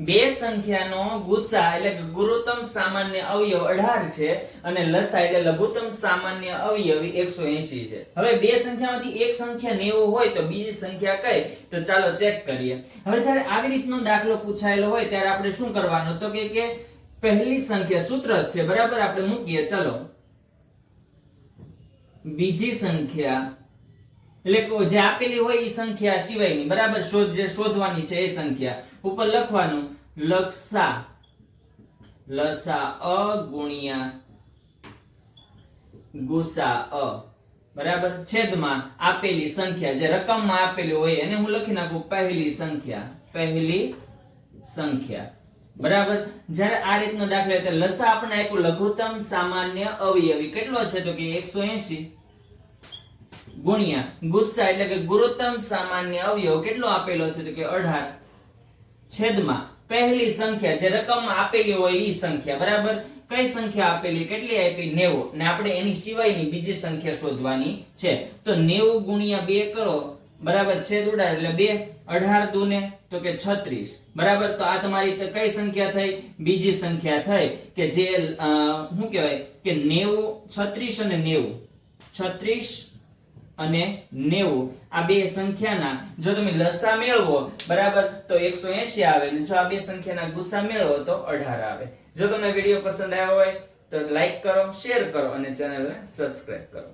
બે સંખ્યાનો ગુસા એટલે કે ગુરુત્તમ સામાન્ય અવયવ 18 છે અને લસા એટલે લઘુત્તમ સામાન્ય અવયવી 180 છે. હવે બે સંખ્યામાંથી એક સંખ્યા 90 હોય તો બીજી સંખ્યા કઈ? તો ચાલો ચેક કરીએ. હવે જ્યારે આવી રીતનો દાખલો પૂછાયેલો હોય ત્યારે આપણે શું કરવાનું? તો કે કે પહેલી સંખ્યા સૂત્ર છે, બરાબર? આપણે મૂકીએ, ચાલો. બીજી સંખ્યા એટલે જે આપેલી હોય એ સંખ્યા સિવાયની, બરાબર? શોધ જે શોધવાની છે એ સંખ્યા. ઉપર લખવાનું લક્ષા લસા અ ગુણ્યા ગુસા અ. બરાબર? છેદમાં આપેલી સંખ્યા, જે રકમમાં આપેલી હોય એને હું લખી નાખું પહેલી સંખ્યા પહેલી સંખ્યા. બરાબર? જ્યારે આ રીતનો દાખલો હોય લસા આપણે આપ્યું લઘુત્તમ સામાન્ય અવયવી. કેટલો છે તો કે 180 ગુણ્યા. ગુસ્સા એટલે કે ગુરુત્તમ સામાન્ય અવયવ કેટલો આપેલો છે તો કે 18 છેદમાં. પહેલી સંખ્યા જે રકમ આપેલી હોય એ સંખ્યા, બરાબર? કઈ સંખ્યા આપેલી? કેટલી આપી? 90 ને આપણે એની સિવાયની બીજી સંખ્યા શોધવાની છે. તો 90 ગુણ્યા 2 કરો. બરાબર? છેદ ઉડાડ એટલે 2 18 દુને તો કે 36 બરાબર? તો આ તમારી કઈ સંખ્યા થઈ? બીજી સંખ્યા થઈ કે જે શું કહેવાય? કે 90 36 અને 90 36 અને 90 આ બે સંખ્યાના, જો તમે લસા મેળવો, બરાબર, તો 180 આવે અને જો આ બે સંખ્યાના ગુસ્સા મેળવો, તો 18 આવે. જો તમને વીડિયો પસંદ આવ્યો હોય, તો લાઈક કરો, શેર કરો અને ચેનલને સબસ્ક્રાઈબ કરો.